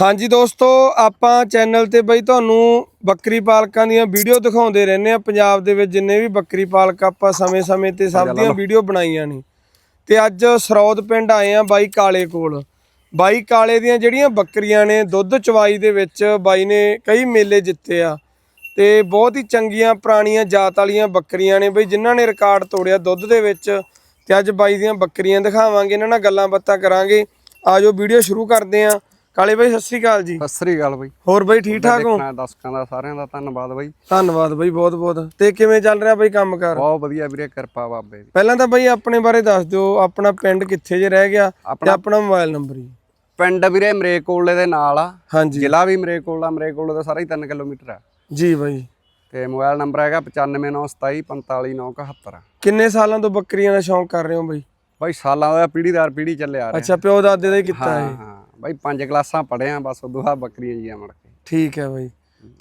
ਹਾਂਜੀ ਦੋਸਤੋ ਆਪਾਂ ਚੈਨਲ ਤੇ ਬਈ ਤੁਹਾਨੂੰ ਬੱਕਰੀ ਪਾਲਕਾਂ ਦੀਆਂ ਵੀਡੀਓ ਦਿਖਾਉਂਦੇ ਰਹਿੰਦੇ ਆ ਪੰਜਾਬ ਦੇ ਵਿੱਚ ਜਿੰਨੇ ਵੀ ਬੱਕਰੀ ਪਾਲਕ ਆਪਾਂ ਸਮੇਂ-ਸਮੇਂ ਤੇ ਸਭ ਦੀਆਂ ਵੀਡੀਓ ਬਣਾਈਆਂ ਨੇ। ਤੇ ਅੱਜ ਸਰੌਦ ਪਿੰਡ ਆਏ ਆ ਬਾਈ ਕਾਲੇ ਕੋਲ। ਬਾਈ ਕਾਲੇ ਦੀਆਂ ਜਿਹੜੀਆਂ ਬੱਕਰੀਆਂ ਨੇ ਦੁੱਧ ਚਵਾਈ ਦੇ ਵਿੱਚ ਬਾਈ ਨੇ ਕਈ ਮੇਲੇ ਜਿੱਤੇ ਆ। ਤੇ ਬਹੁਤ ਹੀ ਚੰਗੀਆਂ ਪੁਰਾਣੀਆਂ ਜਾਤ ਵਾਲੀਆਂ ਬੱਕਰੀਆਂ ਨੇ ਬਈ ਜਿਨ੍ਹਾਂ ਨੇ ਰਿਕਾਰਡ ਤੋੜਿਆ ਦੁੱਧ ਦੇ ਵਿੱਚ। ਤੇ ਅੱਜ ਬਾਈ ਦੀਆਂ ਬੱਕਰੀਆਂ ਦਿਖਾਵਾਂਗੇ ਇਹਨਾਂ ਨਾਲ ਗੱਲਾਂ ਬਾਤਾਂ ਕਰਾਂਗੇ। ਆਜੋ ਵੀਡੀਓ ਸ਼ੁਰੂ ਕਰਦੇ ਆ ਕਾਲੇ ਬਾਈ ਸਤਿ ਸ਼੍ਰੀ ਅਕਾਲ ਜੀ। ਸਤਿ ਸ੍ਰੀ ਅਕਾਲ ਬਈ। ਹੋਰ ਬਾਈ ਠੀਕ ਠਾਕ ਹੋ? ਦੇਖਣਾ ਦਰਸ਼ਕਾਂ ਦਾ ਸਾਰਿਆਂ ਦਾ ਧੰਨਵਾਦ ਬਈ। ਧੰਨਵਾਦ ਬਾਈ ਬਹੁਤ ਬਹੁਤ। ਤੇ ਕਿਵੇਂ ਚੱਲ ਰਿਹਾ ਬਾਈ ਕੰਮ ਕਰ ਬਹੁਤ ਵਧੀਆ ਵੀਰੇ ਕਿਰਪਾ ਬਾਬੇ ਦੀ। ਪਹਿਲਾਂ ਤਾਂ ਬਾਈ ਆਪਣੇ ਬਾਰੇ ਦੱਸ ਦਿਓ ਆਪਣਾ ਪਿੰਡ ਕਿੱਥੇ ਜੇ ਰਹਿ ਗਿਆ ਤੇ ਆਪਣਾ ਮੋਬਾਈਲ ਨੰਬਰ ਜੀ। ਪਿੰਡ ਵੀਰੇ ਮਰੇਕੋਲੇ ਦੇ ਨਾਲ ਆ। ਹਾਂਜੀ। ਜ਼ਿਲ੍ਹਾ ਵੀ ਮਰੇਕੋਲ ਮਰੇਕੋਲੇ ਦਾ ਸਾਰਾ ਹੀ 3 ਕਿਲੋਮੀਟਰ ਆ। ਜੀ ਬਾਈ। ਤੇ ਮੋਬਾਈਲ ਨੰਬਰ ਹੈਗਾ 9597745971 ਕਿੰਨੇ ਸਾਲਾਂ ਤੋਂ ਬੱਕਰੀਆਂ ਦਾ ਸ਼ੌਂਕ ਕਰ ਰਹੇ ਹੋ ਬਾਈ? ਬਾਈ ਸਾਲਾਂ ਦਾ ਪੀੜੀਦਾਰ ਪੀੜੀ ਚੱਲੇ ਆ ਰਿਹਾ ਅੱਛਾ ਪਿਓ ਦਾਦੇ ਦਾ ਹੀ ਕੀਤਾ ਹਾਂ। ਬਾਈ ਪੰਜ ਕਲਾਸਾਂ ਪੜ੍ਹੇ ਆ ਬਸ ਉਦੋਂ ਬਾਅਦ ਬੱਕਰੀਆਂ ਜੀ ਆ ਮੜ ਕੇ। ਠੀਕ ਹੈ ਬਾਈ।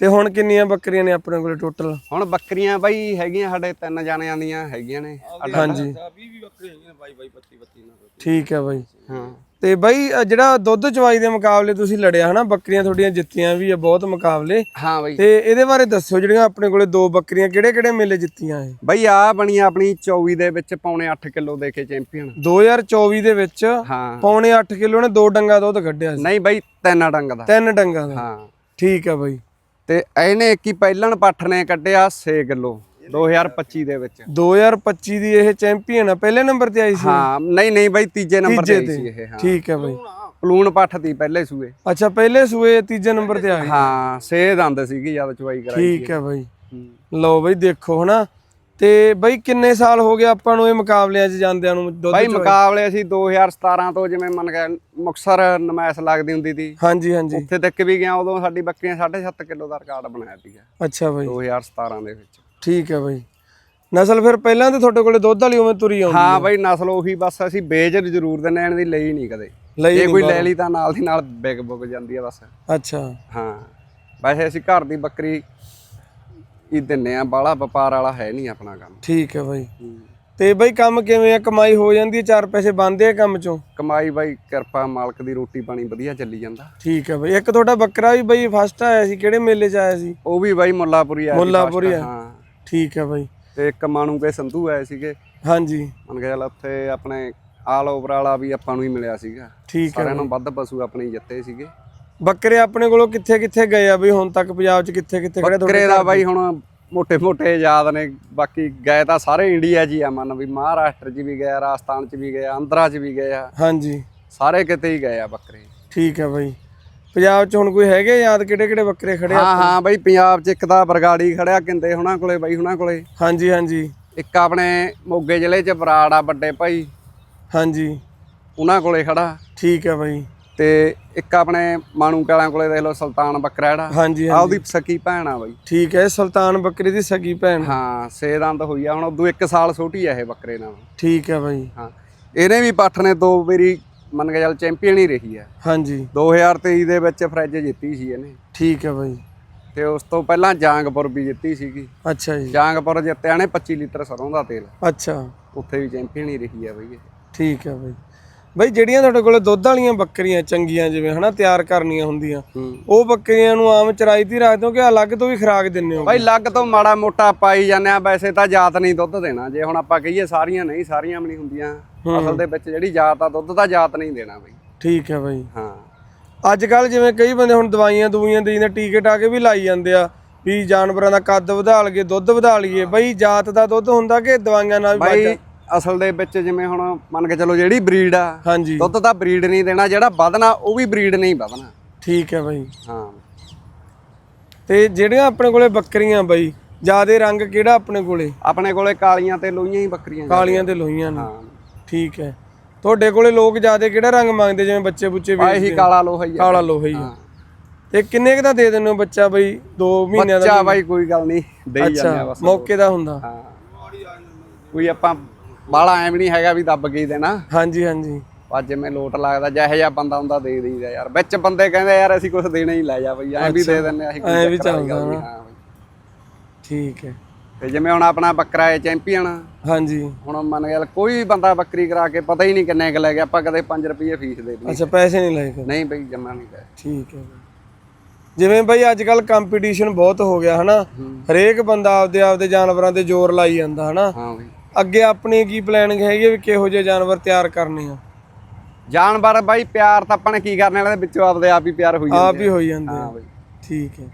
ਤੇ ਹੁਣ ਕਿੰਨੀਆਂ ਬੱਕਰੀਆਂ ਨੇ ਆਪਣੇ ਕੋਲੇ ਟੋਟਲ ਹੁਣ ਬੱਕਰੀਆਂ ਬਾਈ ਹੈਗੀਆਂ ਸਾਡੇ ਤਿੰਨ ਜਾਣਿਆਂ ਦੀਆਂ ਹੈਗੀਆਂ ਨੇ। ਹਾਂਜੀ। ਠੀਕ ਹੈ ਬਾਈ। ਹਾਂ। ਤੇ ਬਾਈ ਜਿਹੜਾ ਦੁੱਧ ਚਵਾਈ ਦੇ ਮੁਕਾਬਲੇ ਤੁਸੀਂ ਲੜਿਆ ਹਨਾ ਬੱਕਰੀਆਂ ਤੁਹਾਡੀਆਂ ਜਿੱਤੀਆਂ ਵੀ ਆ ਬਹੁਤ ਮੁਕਾਬਲੇ। ਹਾਂ ਬਾਈ। ਤੇ ਇਹਦੇ ਬਾਰੇ ਦੱਸੋ ਜਿਹੜੀਆਂ ਆਪਣੇ ਕੋਲੇ ਦੋ ਬੱਕਰੀਆਂ ਕਿਹੜੇ ਕਿਹੜੇ ਮੇਲੇ ਜਿੱਤੀਆਂ ਇਹ? ਬਾਈ ਆ ਬਣੀ ਆਪਣੀ 24 ਦੇ ਵਿੱਚ ਪੌਣੇ 8 ਕਿਲੋ ਦੇ ਕੇ ਚੈਂਪੀਅਨ। 2024 ਦੇ ਵਿੱਚ ਪੌਣੇ 8 ਕਿਲੋ ਨੇ ਦੋ ਡੰਗਾ ਦੁੱਧ ਕੱਢਿਆ ਸੀ। ਨਹੀਂ ਬਾਈ ਤਿੰਨ ਡੰਗ ਦਾ। ਤਿੰਨ ਡੰਗਾ ਦਾ। ਹਾਂ। ਠੀਕ ਹੈ ਬਾਈ। ਤੇ ਇਹਨੇ ਕੀ ਪਹਿਲਣ ਪੱਠ ਨੇ ਕੱਢਿਆ 6 ਕਿਲੋ। 2025 ਦੇ ਵਿੱਚ। 2025 ਦੀ ਇਹ ਚੈਂਪੀਅਨ ਆ ਪਹਿਲੇ ਨੰਬਰ ਤੇ ਆਈ ਸੀ ਹਾਂ ਨਹੀਂ ਨਹੀਂ ਬਾਈ ਤੀਜੇ ਨੰਬਰ ਤੇ ਆਈ ਸੀ ਇਹ ਹਾਂ। ਠੀਕ ਹੈ ਬਾਈ। ਪਲੂਣ ਪੱਠ ਦੀ ਪਹਿਲੇ ਸੂਏ। ਅੱਛਾ ਪਹਿਲੇ ਸੂਏ ਤੀਜੇ ਨੰਬਰ ਤੇ ਆ ਗਈ ਹਾਂ ਸੇ ਦੰਦ ਸੀਗੀ ਜਦ ਚਵਾਈ ਕਰਾਈ ਠੀਕ ਹੈ ਬਾਈ। ਲਓ ਬਾਈ ਦੇਖੋ ਹਨਾ। ਤੇ ਬਾਈ ਕਿੰਨੇ ਸਾਲ ਹੋ ਗਏ ਆਪਾਂ ਨੂੰ ਇਹ ਮੁਕਾਬਲਿਆਂ 'ਚ ਜਾਂਦਿਆਂ ਨੂੰ ਦੁੱਧ ਬਾਈ? ਮੁਕਾਬਲੇ ਅਸੀਂ 2017 ਤੋਂ ਜਿਵੇਂ ਮੰਨ ਕੇ ਮੁਕਸਰ ਨਮਾਇਸ਼ ਲੱਗਦੀ ਹੁੰਦੀ ਸੀ। ਹਾਂਜੀ ਹਾਂਜੀ। ਉੱਥੇ ਤੱਕ ਵੀ ਗਿਆ ਉਦੋਂ ਸਾਡੀ ਬੱਕਰੀਆਂ 7.5 ਕਿਲੋ ਦਾ ਰਿਕਾਰਡ ਬਣਾਇਆ ਸੀਗਾ। ਅੱਛਾ ਬਾਈ। 2017 ਦੇ ਵਿੱਚ। ਠੀਕ ਹੈ ਬਾਈ। ਨਸਲ ਫਿਰ ਪਹਿਲਾਂ ਤੇ ਤੁਹਾਡੇ ਕੋਲੇ ਦੁੱਧ ਵਾਲੀ ਉਵੇਂ ਤੁਰੀ ਆਉਂਦੀ ਹਾਂ ਬਾਈ ਨਸਲ ਉਹੀ ਬਸ ਅਸੀਂ ਵੇਚ ਜ਼ਰੂਰ ਦਿੰਦੇ ਆਂ ਦੀ ਲਈ ਨਹੀਂ ਕਦੇ। ਲਈ ਜੇ ਕੋਈ ਲੈ ਲਈ ਤਾਂ ਨਾਲ ਦੀ ਨਾਲ ਵਿਕ ਬੁਕ ਜਾਂਦੀ ਆ ਬਸ। ਅੱਛਾ। ਹਾਂ। ਵੈਸੇ ਅਸੀਂ ਘਰ ਦੀ ਬੱਕਰੀ ਹੀ ਦਿੰਨੇ ਆ ਬਾਲਾ ਵਪਾਰ ਵਾਲਾ ਹੈ ਨਹੀਂ ਆਪਣਾ ਕੰਮ। ਠੀਕ ਹੈ ਬਾਈ। ਤੇ ਬਾਈ ਕੰਮ ਕਿਵੇਂ ਆ? ਕਮਾਈ ਹੋ ਜਾਂਦੀ ਹੈ ਚਾਰ ਪੈਸੇ ਬਣਦੇ ਆ ਕੰਮ ਚੋਂ? ਕਮਾਈ ਬਾਈ ਕਿਰਪਾ ਮਾਲਕ ਦੀ ਰੋਟੀ ਪਾਣੀ ਵਧੀਆ ਚੱਲੀ ਜਾਂਦਾ। ਠੀਕ ਹੈ ਬਾਈ। ਇੱਕ ਤੁਹਾਡਾ ਬੱਕਰਾ ਵੀ ਬਾਈ ਫਸਟ ਆਇਆ ਸੀ ਕਿਹੜੇ ਮੇਲੇ 'ਚ ਆਇਆ ਸੀ? ਉਹ ਵੀ ਬਾਈ ਮੁੱਲਾਪੁਰੀ ਆਇਆ ਸੀ ਮੁੱਲਾਪੁਰੀ ਆ। ਠੀਕ ਹੈ ਬਾਈ। ਤੇ ਇੱਕ ਮਾਣੂ ਕੇ ਸੰਧੂ ਆਏ ਸੀਗੇ। ਹਾਂਜੀ। ਮਨ ਗਿਆ ਉੱਥੇ ਆਪਣੇ ਆਲ ਓਵਰ ਵਾਲਾ ਵੀ ਆਪਾਂ ਨੂੰ ਹੀ ਮਿਲਿਆ ਸੀਗਾ। ਠੀਕ ਹੈ ਸਾਰਿਆਂ ਨੂੰ ਵੱਧ ਪਸ਼ੂ ਆਪਣੇ ਜਿੱਤੇ ਸੀਗੇ। ਬੱਕਰੇ ਆਪਣੇ ਕੋਲੋਂ ਕਿੱਥੇ ਕਿੱਥੇ ਗਏ ਆ ਬਈ ਹੁਣ ਤੱਕ ਪੰਜਾਬ 'ਚ ਕਿੱਥੇ ਕਿੱਥੇ ਖੜੇ ਬੱਕਰੇ ਦਾ ਬਾਈ ਹੁਣ ਮੋٹے ਮੋٹے ਯਾਦ ਨੇ ਬਾਕੀ ਗਏ ਤਾਂ ਸਾਰੇ ਇੰਡੀਆ 'ਚ ਹੀ ਆ ਮੰਨ ਵੀ ਮਹਾਰਾਸ਼ਟਰ 'ਚ ਵੀ ਗਏ ਰਾਜਸਥਾਨ 'ਚ ਵੀ ਗਏ ਆਂਧਰਾ 'ਚ ਵੀ ਗਏ ਆ। ਹਾਂਜੀ। ਸਾਰੇ ਕਿਤੇ ਹੀ ਗਏ ਆ ਬੱਕਰੇ। ਠੀਕ ਹੈ ਬਾਈ। ਪੰਜਾਬ 'ਚ ਹੁਣ ਕੋਈ ਹੈਗੇ ਯਾਦ? ਕਿਹੜੇ ਕਿਹੜੇ ਬੱਕਰੇ ਖੜੇ ਆ ਹਾਂ ਹਾਂ ਬਾਈ ਪੰਜਾਬ 'ਚ ਇੱਕ ਤਾਂ ਬਰਗਾੜੀ ਖੜਿਆ ਕਿੰਦੇ ਹੁਣਾਂ ਕੋਲੇ ਬਾਈ ਹੁਣਾਂ ਕੋਲੇ। ਹਾਂਜੀ ਹਾਂਜੀ। ਇੱਕ ਆਪਣੇ ਮੋਗੇ ਜ਼ਿਲ੍ਹੇ 'ਚ ਬਰਾੜ ਆ ਵੱਡੇ ਭਾਈ। ਹਾਂਜੀ। ਉਹਨਾਂ ਕੋਲੇ ਖੜਾ। ਠੀਕ ਹੈ ਬਾਈ। ਤੇ ਇੱਕ ਆਪਣੇ ਮਾਣੂ ਕਾਲਾਂ ਕੋਲੇ ਦੇਖ ਲਓ ਸੁਲਤਾਨ ਬੱਕਰਾ ਜਿਹੜਾ। ਹਾਂਜੀ ਹਾਂਜੀ। ਉਹਦੀ ਸਕੀ ਭੈਣ ਆ ਬਾਈ। ਠੀਕ ਹੈ ਸੁਲਤਾਨ ਬੱਕਰੀ ਦੀ ਸਗੀ ਭੈਣ। ਹਾਂ ਸੇ ਦੰਦ ਹੋਈ ਆ ਹੁਣ ਉਦੋਂ 1 ਸਾਲ ਛੋਟੀ ਆ ਇਹ ਬੱਕਰੇ ਨਾਲ। ਠੀਕ ਹੈ ਬਾਈ। ਹਾਂ। ਇਹਨੇ ਵੀ ਪੱਠ ਨੇ ਦੋ ਵਾਰੀ ਮੰਨ ਕੇ ਚੱਲ ਚੈਂਪੀਅਨ ਹੀ ਰਹੀ ਆ ਹਾਂਜੀ। 2023 ਦੇ ਵਿੱਚ ਫਰਿੱਜ ਜਿੱਤੀ ਸੀ ਇਹਨੇ। ਠੀਕ ਹੈ ਬਾਈ। ਤੇ ਉਸ ਤੋਂ ਪਹਿਲਾਂ ਜਾਂਗਪੁਰ ਵੀ ਜਿੱਤੀ ਸੀਗੀ। ਅੱਛਾ ਜੀ। ਜਾਂਗਪੁਰ ਜਿੱਤਿਆ ਨੇ 25 ਲੀਟਰ ਸਰੋਂ ਦਾ ਤੇਲ। ਅੱਛਾ। ਉੱਥੇ ਵੀ ਚੈਂਪੀਅਨ ਹੀ ਰਹੀ ਆ ਬਈ ਇਹ। ਠੀਕ ਹੈ ਬਾਈ। ਬਾਈ ਜਿਹੜੀਆਂ ਤੁਹਾਡੇ ਕੋਲੇ ਦੁੱਧ ਵਾਲੀਆਂ ਬੱਕਰੀਆਂ ਚੰਗੀਆਂ ਜਿਵੇਂ ਹਨਾ ਤਿਆਰ ਕਰਨੀਆਂ ਹੁੰਦੀਆਂ ਉਹ ਬੱਕਰੀਆਂ ਨੂੰ ਆਮ ਚਰਾਈ ਤੇ ਰੱਖਦੇ ਹੋ ਕਿ ਅਲੱਗ ਤੋਂ ਵੀ ਖੁਰਾਕ ਦਿੰਦੇ ਹੋ? ਬਾਈ ਲੱਗ ਤੋਂ ਮਾੜਾ ਮੋਟਾ ਪਾਈ ਜਾਂਦੇ ਆ ਵੈਸੇ ਤਾਂ ਜਾਤ ਨਹੀਂ ਦੁੱਧ ਦੇਣਾ। ਜੇ ਹੁਣ ਆਪਾਂ ਕਹੀਏ ਸਾਰੀਆਂ ਨਹੀਂ ਸਾਰੀਆਂ ਵੀ ਨਹੀਂ ਹੁੰਦੀਆਂ। ਅਸਲ ਦੇ ਵਿੱਚ ਜਿਹੜੀ ਜਾਤ ਆ ਦੁੱਧ ਦਾ ਜਾਤ ਨਹੀਂ ਦੇਣਾ ਬਈ। ਠੀਕ ਹੈ ਬਾਈ। ਹਾਂ। ਅੱਜ ਕੱਲ ਜਿਵੇਂ ਕਈ ਬੰਦੇ ਹੁਣ ਦਵਾਈਆਂ ਦਵਾਈਆਂ ਦੇ ਜਾਂਦੇ ਟੀਕੇ ਟਾਕੇ ਵੀ ਲਾਈ ਜਾਂਦੇ ਆ ਵੀ ਜਾਨਵਰਾਂ ਦਾ ਕੱਦ ਵਧਾ ਲਈਏ ਦੁੱਧ ਵਧਾ ਲਈਏ। ਬਈ ਜਾਤ ਦਾ ਦੁੱਧ ਹੁੰਦਾ ਕਿ ਦਵਾਈਆਂ ਨਾਲ ਵੀ ਬਾਈ ਵੱਧ ਅਸਲ ਦੇ ਵਿੱਚ ਜਿਵੇਂ ਹੁਣ ਮੰਨ ਕੇ ਚੱਲੋ ਜਿਹੜੀ ਬਰੀਡ ਆ ਹਾਂਜੀ। ਦੁੱਧ ਤਾਂ ਬਰੀਡ ਨਹੀਂ ਦੇਣਾ ਜਿਹੜਾ ਵਧਣਾ ਉਹ ਵੀ ਬਰੀਡ ਨਹੀਂ ਵਧਣਾ। ਠੀਕ ਹੈ ਬਾਈ। ਹਾਂ। ਤੇ ਜਿਹੜੀਆਂ ਆਪਣੇ ਕੋਲੇ ਬੱਕਰੀਆਂ ਬਾਈ ਜਿਆਦੇ ਰੰਗ ਕਿਹੜਾ ਆਪਣੇ ਕੋਲੇ? ਆਪਣੇ ਕੋਲੇ ਕਾਲੀਆਂ ਤੇ ਲੋਹੀਆਂ ਹੀ ਬੱਕਰੀਆਂ ਕਾਲੀਆਂ ਤੇ ਲੋਹੀਆਂ ਨੇ। ਹਾਂ। ਠੀਕ ਹੈ। ਤੁਹਾਡੇ ਕੋਲੇ ਲੋਕ ਜਿਆਦੇ ਕਿਹੜਾ ਰੰਗ ਮੰਗਦੇ ਜਿਵੇਂ ਬੱਚੇ ਬੁੱਚੇ ਵੀ ਇਹੀ ਕਾਲਾ ਲੋਹਾ ਹੀ ਆ। ਕਾਲਾ ਲੋਹਾ ਹੀ ਆ। ਤੇ ਕਿੰਨੇ ਕੁ ਦਾ ਦੇ ਦਿੰਦੇ ਹੋ ਬੱਚਾ ਬਈ? 2 ਮਹੀਨਿਆਂ ਦਾ ਬੱਚਾ ਬਾਈ ਕੋਈ ਗੱਲ ਨਹੀਂ ਦੇਈ ਜਾਂਦੇ ਆ ਬਸ। ਮੌਕੇ ਦਾ ਹੁੰਦਾ। ਹਾਂ। ਕੋਈ ਆਪਾਂ ਬਾਲਾ ਐਂ ਵੀ ਨਹੀਂ ਹੈਗਾ ਵੀ ਦੱਬ ਕੇ ਹੀ ਦੇਣਾ। ਹਾਂਜੀ ਹਾਂਜੀ। ਅੱਜ ਜਿਵੇਂ ਲੋਟ ਲੱਗਦਾ ਜਿਹੋ ਜਿਹਾ ਬੰਦਾ ਹੁੰਦਾ ਦੇ ਦੇਈਦਾ ਯਾਰ। ਵਿੱਚ ਬੰਦੇ ਕਹਿੰਦੇ ਯਾਰ ਅਸੀਂ ਕੁਝ ਦੇਣਾ ਹੀ ਲੈ ਜਾ ਬਈ ਐਂ ਵੀ ਦੇ ਆ ਅਸੀਂ ਐਂ ਵੀ ਚੱਲਦਾ ਨਾ। ਠੀਕ ਹੈ। ਤੇ ਜਿਵੇਂ ਹੁਣ ਆਪਣਾ ਬੱਕਰਾ ਹੈ ਚੈਂਪੀਅਨ ਹਾਂਜੀ। ਹੁਣ ਮੰਨ ਗਿਆ ਕੋਈ ਬੰਦਾ ਬੱਕਰੀ ਕਰਾ ਕੇ ਪਤਾ ਹੀ ਨਹੀਂ ਕਿੰਨੇ ਕੁ ਲੈ ਗਿਆ ਆਪਾਂ ਕਦੇ 5 ਰੁਪਏ ਫੀਸ ਦੇ ਦਿੱਤੀ ਅੱਛਾ ਪੈਸੇ ਨਹੀਂ ਲਏ। ਨਹੀਂ ਬਈ ਜਮਾ ਨਹੀਂ ਲੈ ਠੀਕ ਹੈ। ਬਈ। ਜਿਵੇਂ ਬਈ ਅੱਜ ਕੱਲ ਕੰਪੀਟੀਸ਼ਨ ਬਹੁਤ ਹੋ ਗਿਆ ਹਨਾ? ਹਰੇਕ ਬੰਦਾ ਆਪਦੇ ਆਪਦੇ ਜਾਨਵਰਾਂ ਤੇ ਜ਼ੋਰ ਲਾਈ ਜਾਂਦਾ ਹਨਾ? ਹਾਂ ਬਈ। ਅੱਗੇ ਆਪਣੀ ਕੀ ਪਲਾਨਿੰਗ ਹੈਗੀ ਹੈ ਵੀ ਕਿਹੋ ਜਿਹੇ ਜਾਨਵਰ ਤਿਆਰ ਕਰਨੇ ਆ? ਜਾਨਵਰ ਬਾਈ ਪਿਆਰ ਤਾਂ ਆਪਾਂ ਨੇ ਕੀ ਕਰਨੇ ਵਾਲੇ ਵਿੱਚੋਂ ਆਪਦੇ ਆਪ ਹੀ ਪਿਆਰ ਹੋਈ ਆਪ ਹੀ ਹੋਈ ਜਾਂਦੇ ਹਾਂ ਆ ਬਈ। ਠੀਕ ਹੈ।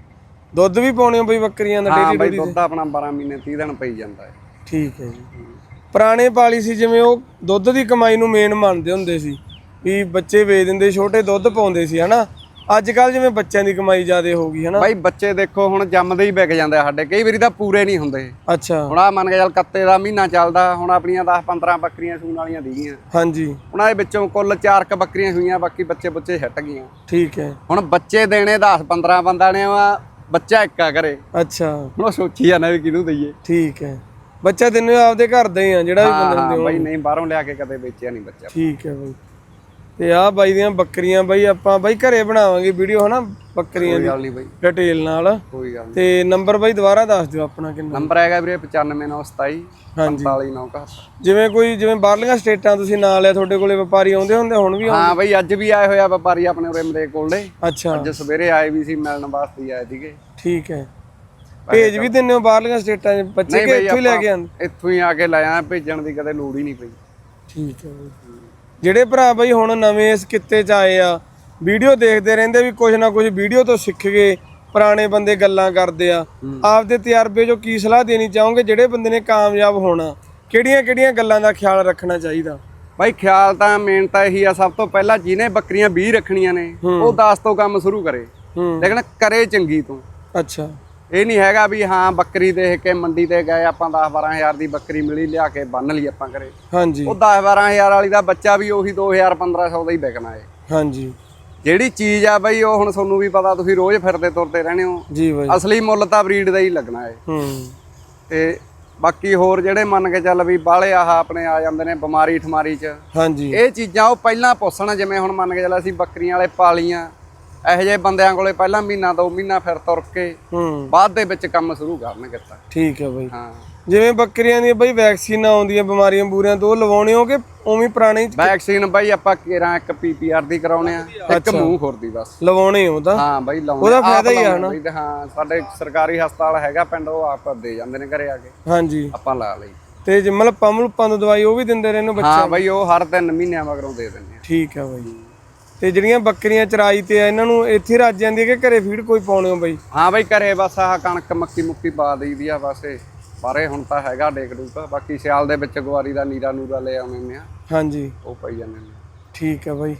ਦੁੱਧ ਵੀ ਪਾਉਣੇ ਹੋ ਬਈ ਬੱਕਰੀਆਂ ਦਾ ਹਾਂ ਡੇਲੀ ਬਈ ਦੁੱਧ ਆਪਣਾ 12 ਮਹੀਨੇ 30 ਦਿਨ ਪਈ ਜਾਂਦਾ ਹੈ। ਠੀਕ ਹੈ ਜੀ। ਪੁਰਾਣੇ ਪਾਲੀ ਸੀ ਜਿਵੇਂ ਉਹ ਦੁੱਧ ਦੀ ਕਮਾਈ ਨੂੰ ਮੇਨ ਮੰਨਦੇ ਹੁੰਦੇ ਸੀ ਵੀ ਬੱਚੇ ਵੇਚ ਦਿੰਦੇ ਛੋਟੇ ਦੁੱਧ ਪਾਉਂਦੇ ਸੀ ਹਨਾ? ਅੱਜ ਕੱਲ ਜਿਵੇਂ ਬੱਚਿਆਂ ਦੀ ਕਮਾਈ ਜ਼ਿਆਦਾ ਹੋ ਗਈ ਹਨਾ? ਬਾਈ ਬੱਚੇ ਦੇਖੋ ਹੁਣ ਜੰਮਦੇ ਹੀ ਵਿਕ ਜਾਂਦੇ ਆ ਸਾਡੇ ਕਈ ਵਾਰੀ ਤਾਂ ਪੂਰੇ ਨਹੀਂ ਹੁੰਦੇ। ਅੱਛਾ। ਹੁਣ ਆ ਮੰਨ ਕੇ ਚੱਲ ਕੱਤੇ ਦਾ ਮਹੀਨਾ ਚੱਲਦਾ ਹੁਣ ਆਪਣੀਆਂ 10 15 ਬੱਕਰੀਆਂ ਸੂਣ ਵਾਲੀਆਂ ਦੀਗੀਆਂ ਹਾਂਜੀ। ਉਹਨਾਂ ਦੇ ਵਿੱਚੋਂ ਕੁੱਲ 4 ਕ ਬੱਕਰੀਆਂ ਹੋਈਆਂ ਬਾਕੀ ਬੱਚੇ ਬੱਚੇ ਛੱਟ ਗਈਆਂ। ਠੀਕ ਹੈ। ਹੁਣ ਬੱਚੇ ਦੇਣੇ 10 15 ਬੰਦਾ ਨੇ ਵਾ ਬੱਚਾ ਇੱਕਾ ਕਰੇ ਅੱਛਾ। ਹੁਣ ਸੋਚੀ ਜਾਂਦਾ ਵੀ ਕਿਹਨੂੰ ਦਈਏ। ਠੀਕ ਹੈ। ਬੱਚਾ ਦਿਨੇ ਆਪਦੇ ਘਰ ਦਾ ਹੀ ਆ ਜਿਹੜਾ ਵੀ ਬੰਦੇ ਨੂੰ ਦਿਓ। ਬਾਈ ਨਹੀਂ ਬਾਹਰੋਂ ਲਿਆ ਕੇ ਕਦੇ ਵੇਚਿਆ ਨਹੀਂ ਬੱਚਾ। ਠੀਕ ਹੈ ਬਾਈ। ਤੇ ਆਹ ਬਾਈ ਦੀਆਂ ਬੱਕਰੀਆਂ ਬਾਈ ਆਪਾਂ ਬਾਈ ਘਰੇ ਬਣਾਵਾਂਗੇ ਵੀਡੀਓ ਹਨਾ ਬੱਕਰੀਆਂ ਕੋਈ ਦੀ ਗੱਲ ਨਹੀਂ ਬਾਈ। ਡਿਟੇਲ ਨਾਲ। ਕੋਈ ਗੱਲ ਨਹੀਂ। ਤੇ ਨੰਬਰ ਬਾਈ ਦੁਬਾਰਾ ਦੱਸ ਦਿਓ ਆਪਣਾ ਕਿੰਨਾ। ਨੰਬਰ ਹੈਗਾ ਵੀਰੇ 95927 ਹਾਂਜੀ। 45971 ਜਿਵੇਂ ਕੋਈ ਜਿਵੇਂ ਬਾਹਰਲੀਆਂ ਸਟੇਟਾਂ ਤੁਸੀਂ ਨਾਂ ਲਿਆ ਤੁਹਾਡੇ ਕੋਲੇ ਵਪਾਰੀ ਆਉਂਦੇ ਹੁੰਦੇ ਹੁਣ ਵੀ ਹਾਂ ਬਾਈ ਅੱਜ ਵੀ ਆਏ ਹੋਇਆ ਵਪਾਰੀ ਆਪਣੇ ਉਰੇ ਮਰੇ ਕੋਲੇ। ਅੱਛਾ। ਅੱਜ ਸਵੇਰੇ ਆਏ ਵੀ ਸੀ ਮਿਲਣ ਵਾਸਤੇ ਹੀ ਆਏ ਸੀਗੇ। ਠੀਕ ਹੈ। ਭੇਜ ਵੀ ਦਿੰਦੇ ਹੋ ਬਾਹਰਲੀਆਂ ਸਟੇਟਾਂ 'ਚ? ਬੱਚੇ ਕਿ ਬਈ ਇੱਥੋਂ ਹੀ ਲੈ ਕੇ ਆਉਂਦੇ? ਇੱਥੋਂ ਹੀ ਆ ਕੇ ਲੈ ਆਏ ਭੇਜਣ ਦੀ ਕਦੇ ਲੋੜ ਹੀ ਨਹੀਂ ਪਈ। ਠੀਕ ਹੈ ਬਾਈ। ਜਿਹੜੇ ਭਰਾ ਬਾਈ ਹੁਣ ਨਵੇਂ ਇਸ ਕਿੱਤੇ 'ਚ ਆਏ ਆ ਵੀਡੀਓ ਦੇਖਦੇ ਰਹਿੰਦੇ ਵੀ ਕੁਝ ਨਾ ਕੁਝ ਵੀਡੀਓ ਤੋਂ ਸਿੱਖ ਕੇ ਪੁਰਾਣੇ ਬੰਦੇ ਗੱਲਾਂ ਕਰਦੇ ਆ। ਆਪਦੇ ਤਜਰਬੇ 'ਚੋਂ ਕੀ ਸਲਾਹ ਦੇਣੀ ਚਾਹੋਗੇ? ਜਿਹੜੇ ਬੰਦੇ ਨੇ ਕਾਮਯਾਬ ਹੋਣਾ ਕਿਹੜੀਆਂ-ਕਿਹੜੀਆਂ ਗੱਲਾਂ ਦਾ ਖਿਆਲ ਰੱਖਣਾ ਚਾਹੀਦਾ? ਬਾਈ ਖਿਆਲ ਤਾਂ ਮੇਨ ਤਾਂ ਇਹੀ ਆ ਸਭ ਤੋਂ ਪਹਿਲਾਂ ਜਿਹਨੇ ਬੱਕਰੀਆਂ 20 ਰੱਖਣੀਆਂ ਨੇ ਉਹ 10 ਤੋਂ ਕੰਮ ਸ਼ੁਰੂ ਕਰੇ। ਲੇਕਿਨ ਕਰੇ ਚੰਗੀ ਤੋਂ। ਅੱਛਾ। ਇਹ ਨਹੀਂ ਹੈਗਾ ਵੀ ਹਾਂ ਬੱਕਰੀ ਦੇਖ ਕੇ ਮੰਡੀ ਤੇ ਗਏ ਆਪਾਂ 10 12000 ਦੀ ਬੱਕਰੀ ਮਿਲੀ ਲਿਆ ਕੇ ਬੰਨ ਲਈ ਆਪਾਂ ਕਰੇ ਹਾਂਜੀ। ਉਹ 10 12000 ਵਾਲੀ ਦਾ ਬੱਚਾ ਵੀ ਉਹੀ 2000 1500 ਦਾ ਹੀ ਵਿਕਣਾ ਹੈ ਹਾਂਜੀ। ਜਿਹੜੀ ਚੀਜ਼ ਆ ਬਈ ਉਹ ਹੁਣ ਤੁਹਾਨੂੰ ਵੀ ਪਤਾ ਤੁਸੀਂ ਰੋਜ਼ ਫਿਰਦੇ ਤੁਰਦੇ ਰਹਿੰਦੇ ਹੋ। ਜੀ ਬਾਈ। ਅਸਲੀ ਮੁੱਲ ਤਾਂ ਬਰੀਡ ਦਾ ਹੀ ਲੱਗਣਾ ਹੈ ਹੂੰ। ਤੇ ਬਾਕੀ ਹੋਰ ਜਿਹੜੇ ਮੰਨ ਕੇ ਚੱਲ ਵੀ ਬਾਹਲੇ ਆਹ ਆਪਣੇ ਆ ਜਾਂਦੇ ਨੇ ਬਿਮਾਰੀ ਠਮਾਰੀ ਚ। ਹਾਂਜੀ। ਇਹ ਚੀਜ਼ਾਂ ਉਹ ਪਹਿਲਾਂ ਪੁੱਛਣ ਜਿਵੇਂ ਹੁਣ ਮੰਨ ਕੇ ਚੱਲ ਅਸੀਂ ਬੱਕਰੀਆਂ ਵਾਲੇ ਪਾਲੀਆਂ ਇਹੋ ਜਿਹੇ ਬੰਦਿਆਂ ਕੋਲੇ ਪਹਿਲਾਂ ਮਹੀਨਾ ਦੋ ਮਹੀਨਾ ਫਿਰ ਤੁਰ ਕੇ ਹੂੰ। ਬਾਅਦ ਦੇ ਵਿੱਚ ਕੰਮ ਸ਼ੁਰੂ ਕਰਨਗੇ ਤਾਂ ਠੀਕ ਹੈ ਬਾਈ। ਹਾਂ। ਜਿਵੇਂ ਬੱਕਰੀਆਂ ਦੀਆਂ ਬਈ ਵੈਕਸੀਨਾਂ ਆਉਂਦੀਆਂ ਬਿਮਾਰੀਆਂ ਬੂਰੀਆਂ ਤੋਂ ਉਹ ਲਵਾਉਣੇ ਹੋ ਕਿ ਉਵੇਂ ਪੁਰਾਣੇ ਵੈਕਸੀਨ ਬਾਈ ਆਪਾਂ ਕਿਰਾਂ ਇੱਕ ਪੀਪੀਆਰ ਦੀ ਕਰਾਉਣੇ ਆ ਇੱਕ ਮੂੰਹ ਖੁਰ ਦੀ ਬਸ। ਲਵਾਉਣੇ ਹੋ ਤਾਂ। ਹਾਂ ਬਾਈ ਲਾਉਣੇ ਉਹਦਾ ਫਾਇਦਾ ਹੀ ਆ ਤੇ ਹਾਂ ਸਾਡੇ ਸਰਕਾਰੀ ਹਸਪਤਾਲ ਹੈਗਾ ਪਿੰਡ ਉਹ ਆਪ ਦੇ ਜਾਂਦੇ ਨੇ ਘਰੇ ਆ ਕੇ। ਹਾਂਜੀ। ਆਪਾਂ ਲਾ ਲਈ। ਤੇ ਜੇ ਮਤਲਬ ਪੰਮ ਲੁੱਪਾਂ ਤੋਂ ਦਵਾਈ ਉਹ ਵੀ ਦਿੰਦੇ ਰਹਿੰਦੇ ਬੱਚੇ ਹਾਂ ਬਾਈ ਉਹ ਹਰ ਤਿੰਨ ਮਹੀਨਿਆਂ ਮਗਰੋਂ ਦੇ ਦਿੰਦੇ ਆ। ਠੀਕ ਹੈ ਬਾਈ। ਤੇ ਜਿਹੜੀਆਂ ਬੱਕਰੀਆਂ ਚਰਾਈ ਤੇ ਆ ਇਹਨਾਂ ਨੂੰ ਇੱਥੇ ਰੱਜ ਜਾਂਦੀ ਹੈ ਕਿ ਘਰੇ ਫੀਡ ਕੋਈ ਪਾਉਣੇ ਹੋ ਬਾਈ? ਹਾਂ ਬਾਈ ਘਰੇ ਬਸ ਆਹ ਕਣਕ ਮੱਕੀ ਮੁੱਕੀ ਪਾ ਦਈਦੀ ਆ ਬਸ ਇਹ। ਬਾਰੇ ਹੁਣ ਤਾਂ ਹੈਗਾ ਡੇਕ ਡੂਕ। ਬਾਕੀ ਸਿਆਲ ਦੇ ਵਿੱਚ ਗਵਾਰੀ ਦਾ ਨੀਰਾ ਨੂਰਾ ਲੈ ਆਉਂਦੇ ਆ। ਹਾਂਜੀ। ਉਹ ਪਈ ਜਾਂਦੇ ਨੇ। ਠੀਕ ਹੈ ਬਾਈ।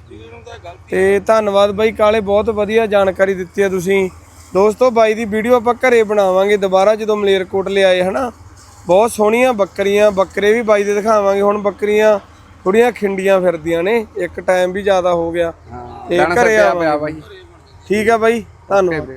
ਤੇ ਧੰਨਵਾਦ ਬਾਈ ਕਾਲੇ ਬਹੁਤ ਵਧੀਆ ਜਾਣਕਾਰੀ ਦਿੱਤੀ ਹੈ ਤੁਸੀਂ। ਦੋਸਤੋ ਬਾਈ ਦੀ ਵੀਡੀਓ ਆਪਾਂ ਘਰੇ ਬਣਾਵਾਂਗੇ ਦੁਬਾਰਾ ਜਦੋਂ ਮਲੇਰਕੋਟ ਲਿਆਏ ਹਨਾ? ਬਹੁਤ ਸੋਹਣੀਆਂ ਬੱਕਰੀਆਂ ਬੱਕਰੇ ਵੀ ਬਾਈ ਦੇ ਦਿਖਾਵਾਂਗੇ ਹੁਣ ਬੱਕਰੀਆਂ। ਥੋੜੀਆਂ ਖਿੰਡੀਆਂ ਫਿਰਦੀਆਂ ਨੇ ਇੱਕ ਟਾਈਮ ਵੀ ਜ਼ਿਆਦਾ ਹੋ ਗਿਆ। ਤੇ ਘਰੇ ਪਿਆ ਆਵਾਂਗੇ। ਬਾਈ। ਠੀਕ ਹੈ ਬਾਈ ਧੰਨਵਾਦ।